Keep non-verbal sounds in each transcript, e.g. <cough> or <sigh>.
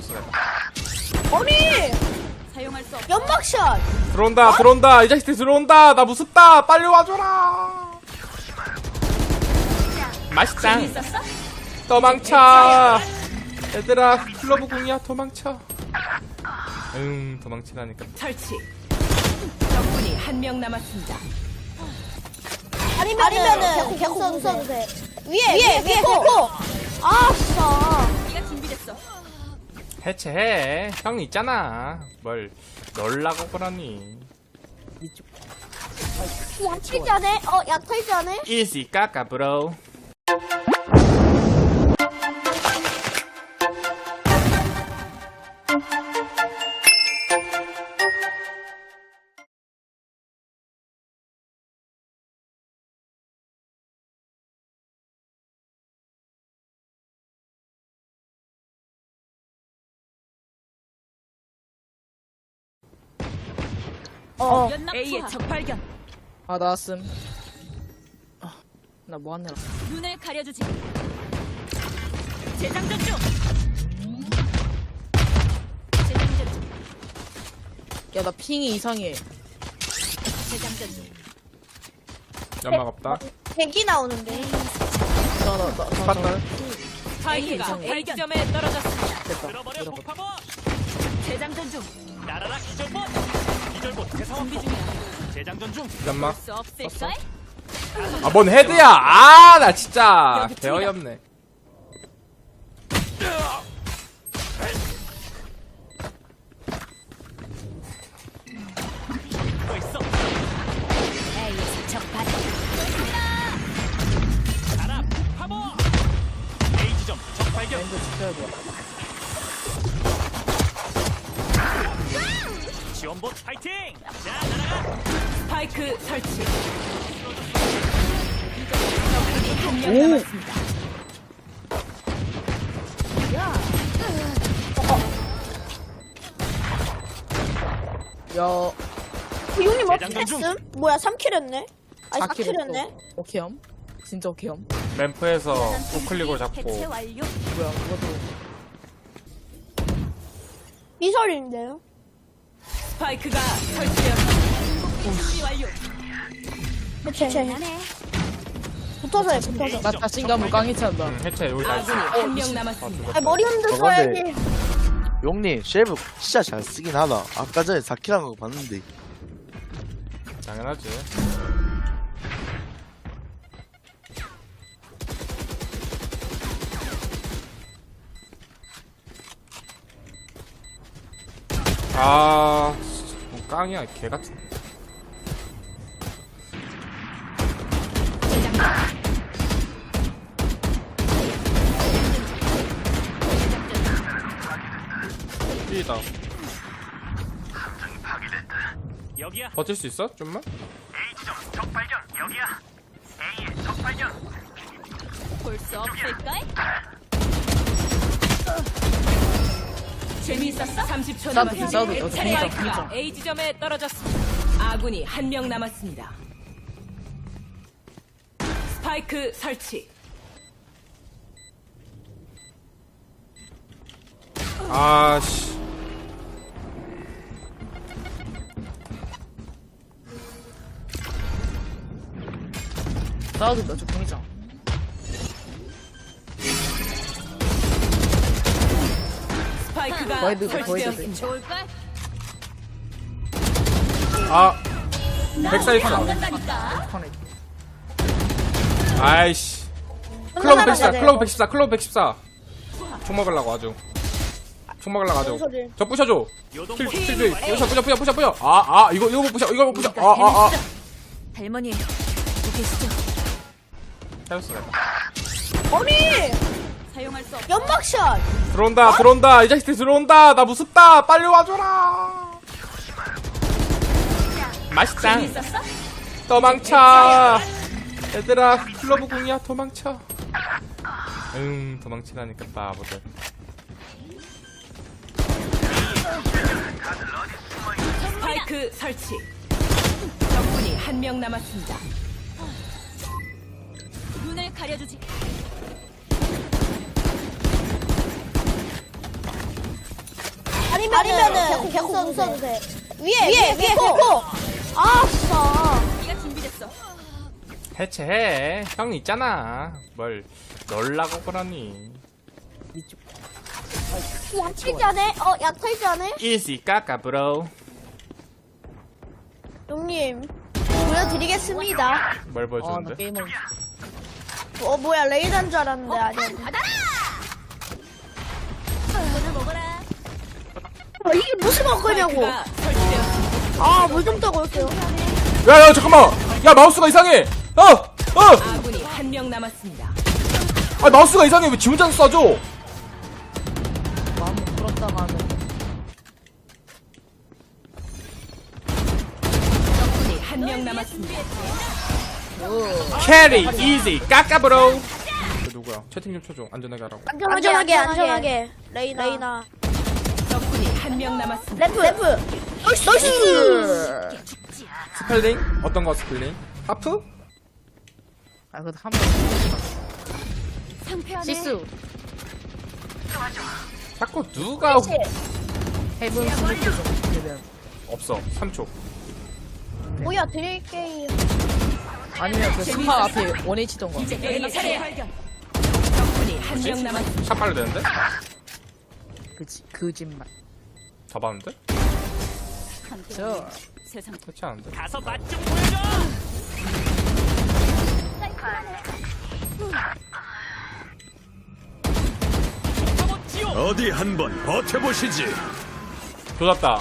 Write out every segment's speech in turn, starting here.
살렸어 내가 아니 사용할 수 없. 연막샷! 들어온다 들어온다. 이 자식들 들어온다. 나 무섭다. 빨리 와줘라. 있었어? 도망쳐. 얘들아 클로브 궁이야. 도망쳐. 응 도망치라니까. 설치. 적군이 한 명 남았습니다. 아니면은, 아니면은 개코 공 써도 돼. 위에 위에 위에 개코. 아 진짜 네가 준비됐어. 해체해. 형 있잖아. 뭘 널라고 그러니. 약탈지 않네 어 약탈지 않네 이지 까까 브로 어 연납 A의 적 발견. 아 나왔음 아, 나 뭐하느라 눈을 가려주지. 재장전 중. 재장전 중. 야나 핑이 이상해 재장전 중. 연막 없다 백이 나오는데 나나나 봤다 스파이크가 A 지점에 떨어졌습니다. 됐다 들어버려. 폭파범 재장전 중. 날아라 기절봇 기절봇 준비 대상황 중이야. 재장전 중. 연막 수 없을까? 아뭔 헤드야? 아 나 진짜 여기 개어이 없네. 또 있어? A에서 적 발견. 날아 폭파범 A 지점 적 발견. 마인드 지켜야 돼 지원봇 파이팅 자 날아가 스파이크 설치. 적군이 한명 남았습니다. 야그 용님 어떻게 재장전 중. 했음? 뭐야 3킬 했네 아니 4킬 4킬 했네 했어 오케이엄 진짜 오케이엄 램프에서 우클릭으로 잡고 완료. 뭐야 그것도 이설인데요 스파이크가. 준비 완료. 해체 붙어서 해 붙어서. 나 자신감을 깡이 찬다. 응, 해체 여기. 다 있어 아군이 한 명 남았습니다. 아 머리 흔들 저건데. 써야지. 용님 쉐브 진짜 잘 쓰긴 하다. 아까 전에 4킬 한거 봤는데. 당연하지 아 뭐 깡이야 개같은 삐다 여기야 버틸 수 있어? 좀만? A 지점 적 발견 여기야 A의 적 발견 볼 수 없을까? 있었어? 30초 싸우고, 남았습니다. 싸우고, 어떻게 스파이크가 공정, A 지점에 떨어졌습니다. 아군이 한 명 남았습니다. 스파이크 설치. 아씨 싸워준다 저 공이 장 스파이크가 와이드가 설치되었습니다. 좋을걸? 아 백사이드 턴에 아이씨 클로브 114 클로브 114 클로브 114 총 먹으려고 아주 총 먹으려고 아주? 저 부셔줘 킬, 봇 킬, 킬, 부셔, 부셔, 부셔, 부셔, 부셔. 아, 아, 이거, 이거 못 부셔, 이거 못 부셔. 아, 아, 아. 할머니, 계시죠? 내가. 아니. 연막샷 들어온다, 들어온다. 이 자식들 들어온다. 나 무섭다. 빨리 와줘라. 재미있었어? 도망쳐. 얘들아, 클로브 궁이야. 도망쳐. 응, 도망치라니까, 바보들. 스파이크 설치. 적군이 한 명 남았습니다. 눈을 가려주지. 아니면은, 아니면은 써도 돼. 위에, 위에, 위에 개코. 아, 진짜. 해체해. 형 있잖아. 뭘 널라고 그러니. 약탈지 않네? 어, 약탈지 않네? 이지 까까 브로. 형님, 보여드리겠습니다. 뭘 아 나 보여주는데? 게임을 어, 뭐야, 레이더인 줄 알았는데, 아니야. 어, 이게 무슨 먹거냐고. 아, 물좀 떠고 올게요. 야, 야, 잠깐만. 야, 마우스가 이상해. 어, 어. 아군이 한 명 남았습니다. 아, 마우스가 이상해. 왜 지문장 쏴줘? 마음 풀었다가는 적군이 한 명 남았습니다. 캐리, 이지, 까까 브로. 그 누구야? 채팅 좀 쳐줘. 안전하게 하라고. 안전하게, 안전하게. 레이나. 레이나. 한 명 남았습니다. 래프, 래프. 나이스, 나이스. 스펠링? 어떤 거 스펠링? 하프? 아 그래도 한번 시스 자꾸 누가 스리트 좀 되면 없어. 3초. 뭐야, 드릴게요. 아니면 그 스파 앞에 원에 치던 거 이제 A 차례 발견. 적군이 한 명 남았습니다. 샷 빨려 되는데? 그치 거짓말 다 봤는데? 저 그렇지 않은데? 가서 맛좀 보여줘. 어디 한번 버텨보시지. 조졌다.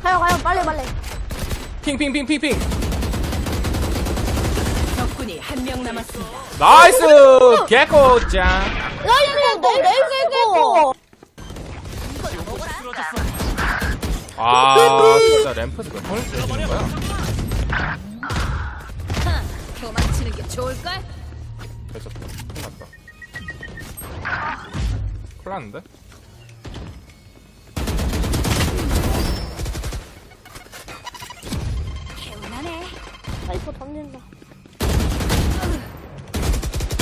가요, 가요, 빨리, 빨리. 핑핑핑핑핑. 적군이 한 명 남았습니다. 나이스! 개코짱. 나이스, 나이스, 아, 진짜 램프에서 몇 번을 때리는 거야? 도망치는 게 좋을걸? 됐었다. 큰일 났다. 큰일 났는데? 사이퍼 던진다.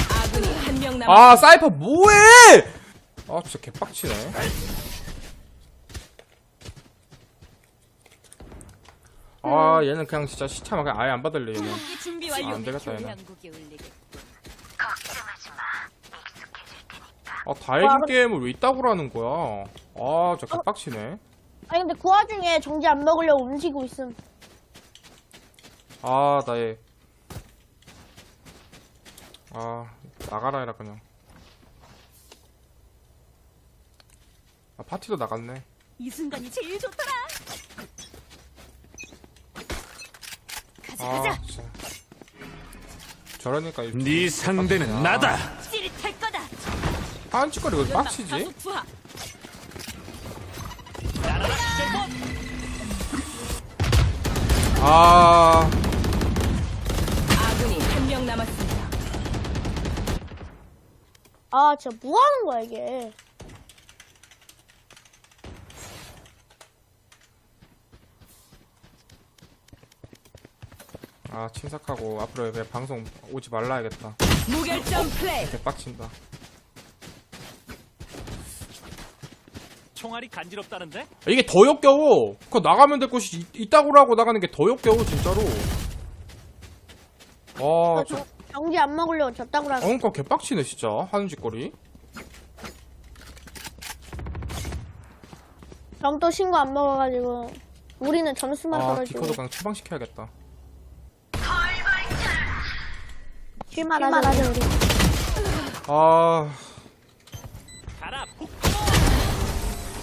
아군이 한 명 남았습니다. 아, 사이퍼 뭐해! 아, 진짜 개빡치네. 아, 얘는 그냥 진짜 시차만 그냥 아예 안 받을래, 얘는. 준비 아, 안 되겠다, 얘는. 아, 다 이긴 게임을 왜 이따구로 하는 거야? 아, 진짜 개빡치네. 아니, 근데 그 와중에 정지 안 먹으려고 움직이고 있음. 아, 나의. 아, 나가라 해라, 그냥. 아, 파티도 나갔네. 이 순간이 제일 좋더라. 아, 진짜. 저러니까. 이- 네 상대는 나다. 찌릿할 거다. 왜 빡치지? 투하. 아, 아군이 한 명 남았습니다. 아, 진짜 뭐 하는 거야, 이게. 아, 친삭하고 앞으로 그냥 방송 오지 말라야겠다. 무결점 플레이. 개빡친다. 총알이 간지럽다는데? 이게 더 역겨워. 그거 나가면 될 것이 이- 이따구로 하고 나가는 게 더 역겨워, 진짜로. 아, 저, 정지 안 먹으려고 졌다고 하는 엉까 개빡치네, 진짜. 하는 짓거리. 점도 신고 안 먹어가지고. 우리는 점수만 아, 떨어지고. 디코도 그냥 처방시켜야겠다. 쉴만 하죠, 우리. 아, 폭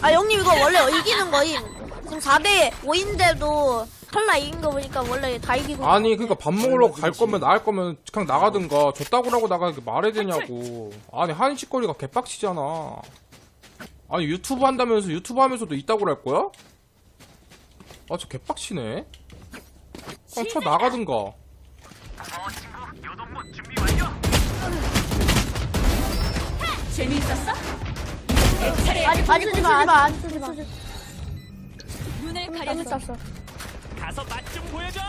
아, 형님, 이거 원래 이기는 거임. 지금 4대 5인데도 칼라 이긴 거 보니까 원래 다 이기고. 아니, 그니까 밥 먹으러 갈 거면, 나갈 거면 그냥 나가든가. 졌다고라고 나가는 게 말해야 되냐고. 아니, 하는 짓거리가 개빡치잖아. 아니, 유튜브 한다면서 유튜브 하면서도 이따구로 할 거야? 아, 저 개빡치네. 그냥 쳐 나가든가. 재미있었어? 아직, 아직 쓰지 마, 아직 쓰지 마. 눈을 가려서 쌌어. 가서 맛 좀 보여줘.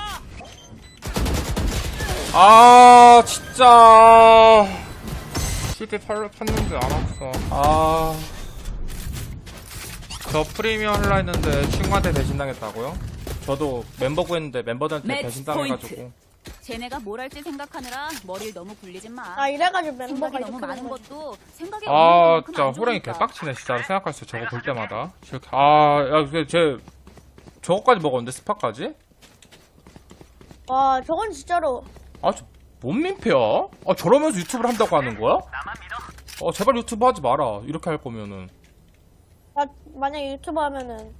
아, 진짜. 실제 팔, 팠는데 알았어. 아. 저 프리미엄 하려 했는데 친구한테 배신당했다고요? 저도 멤버 구했는데 멤버들한테 매치 배신당해가지고 쟤네가 뭘 할지 생각하느라 머리를 너무 굴리지 마. 아 이래가지고 멤버가 생각이 너무 이렇게 많은 되는 거지. 것도 생각이 아 없는 만큼 진짜 안 호랑이 좋으니까. 개빡치네 진짜 생각할수 저거 볼 때마다 저렇게 아야쟤 저거까지 먹었는데 스파까지? 와 저건 진짜로 아 저 뭔 민폐야? 아 저러면서 유튜브를 한다고 하는 거야? 나만 믿어. 어 제발 유튜브 하지 마라 이렇게 할 거면은 나 만약에 유튜브 하면은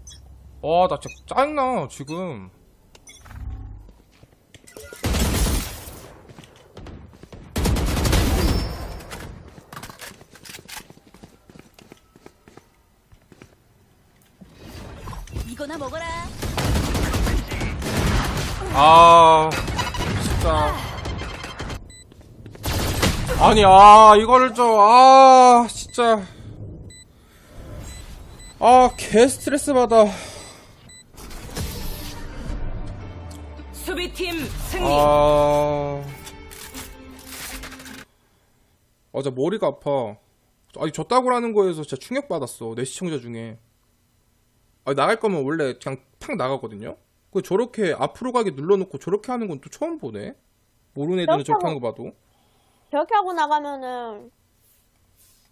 와 나 진짜 짜증나 지금 아 진짜. 아니 아 이거를 좀 아 진짜. 아 개 스트레스 받아. 수비팀 승리. 아. 어제 머리가 아파. 아니 졌다고라는 거에서 진짜 충격 받았어 내 시청자 중에. 아니 나갈 거면 원래 그냥 팍 나가거든요 그 저렇게 앞으로 가게 눌러놓고 저렇게 하는 건 또 처음 보네. 모르는 애들은 저렇게 하는 거 봐도. 저렇게 하고 나가면은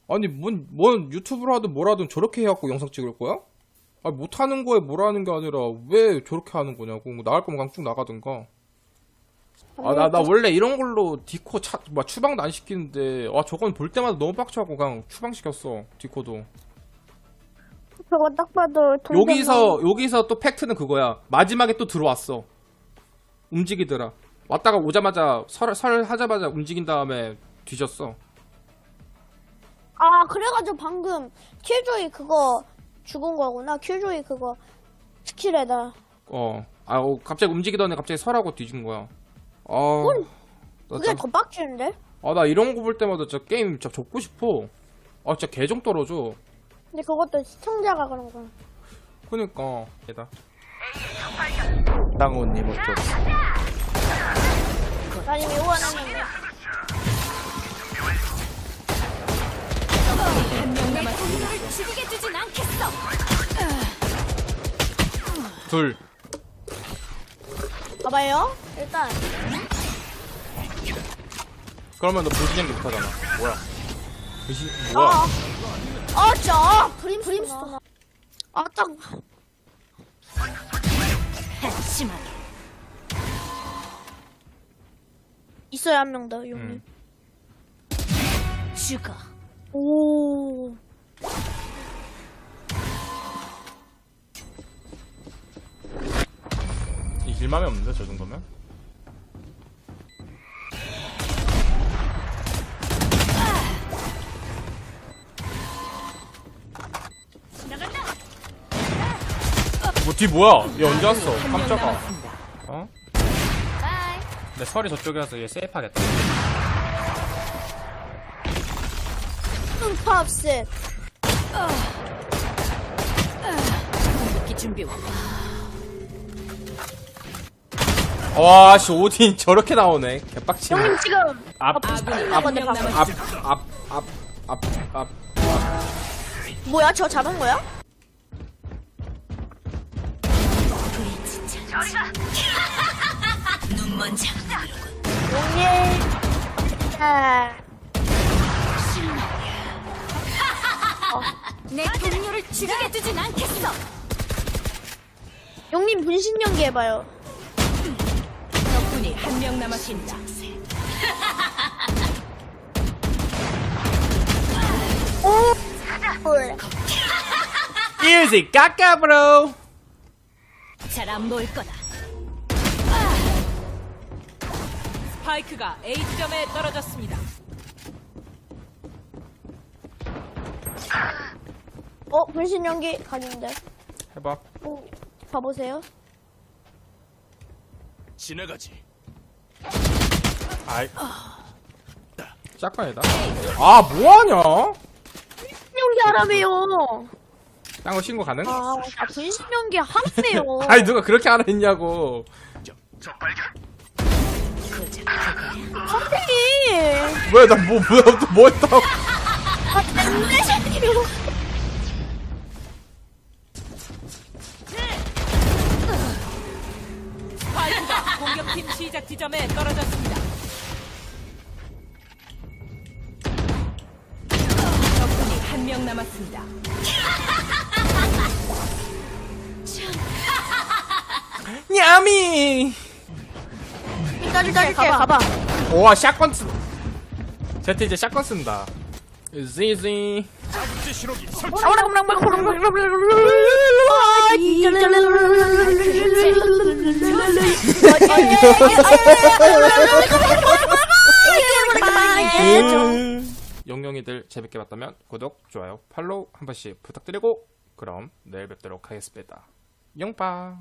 아니 뭔, 뭔 유튜브를 하든 뭘 하든 저렇게 해갖고 영상 찍을 거야? 아 못하는 거에 뭐라는 게 아니라 왜 저렇게 하는 거냐고. 뭐 나갈 거면 그냥 쭉 나가든가. 아 나 나 원래 이런 걸로 디코 차, 막 추방도 안 시키는데 와 저건 볼 때마다 너무 빡쳐갖고 그냥 추방시켰어 디코도 저거 딱 봐도 돈 여기서 여기서 또 팩트는 그거야 마지막에 또 들어왔어 움직이더라 왔다가 오자마자 설, 설 하자마자 움직인 다음에 뒤졌어 아 그래가지고 방금 킬조이 그거 죽은 거구나 킬조이 그거 스킬에다 어, 아, 어, 갑자기 움직이더니 갑자기 설하고 뒤진 거야. 아, 나, 그게 참- 더 빡치는데? 아, 나 이런 거 볼 때마다 진짜 게임 진짜 접고 싶어. 아, 진짜 개정 떨어져. 근데 그것도 시청자가 그런 거야 그니까, 얘다. 땅우님 어쩌 나 남았습니다. 죽이게 두진 않겠어. 둘. 봐봐요 일단 그러면 너 보시는 게 못하잖아. 뭐야? 보시, 뭐야? 아, 아 진짜 아, 브림 브림스톤 아딱 심하게. 있어요 한명 더 용님 음. 죽어. 오 이길 맘이 없는데, 저 정도면? 뒤 뭐야? 얘 언제 왔어? 깜짝아. 어? 내 설이 저쪽이라서 얘 세이프하겠다. 팝셋 기 준비 완료. 와, 씨, 오딘 저렇게 나오네. 개빡치네. 형님 지금 앞, 아군이 앞, 한명 앞, 남았습니다. 앞, 앞, 앞, 앞. 뭐야 저 잡은 거야? 눈먼저. 용님 아내 동료를 죽이게 두진 않겠어. 용님 분신 연기 해봐요 적군이 한 명 남았습니다. 헐. Easy, 까까, 브로. 잘 안 보일 거다. 스파이크가 A 지점에 떨어졌습니다. 어 분신 연기 각인데 해봐. 오, 봐보세요 지나가지. 아이. 짝관이다. 아, 뭐하냐? 연기 하라며요 딴 거 신고 가능? 아, 아 분신 연기 하세요. <laughs> 아니 누가 그렇게 알아 있냐고. 선생님. 뭐야 나뭐 뭐야 뭐 했다고? 아, 안내셔요 파이크가 공격팀 시작 지점에 떨어졌습니다. 적군이 한 명 남았습니다. 냐미 삐까지 까지 가봐. 와 샷건 쓰 제트 이제 샷건 쓴다. 지지. 영영이들 재밌게 봤다면 구독, 좋아요, 팔로우 한 번씩 부탁드리고 그럼 내일 뵙도록 하겠습니다. 영빠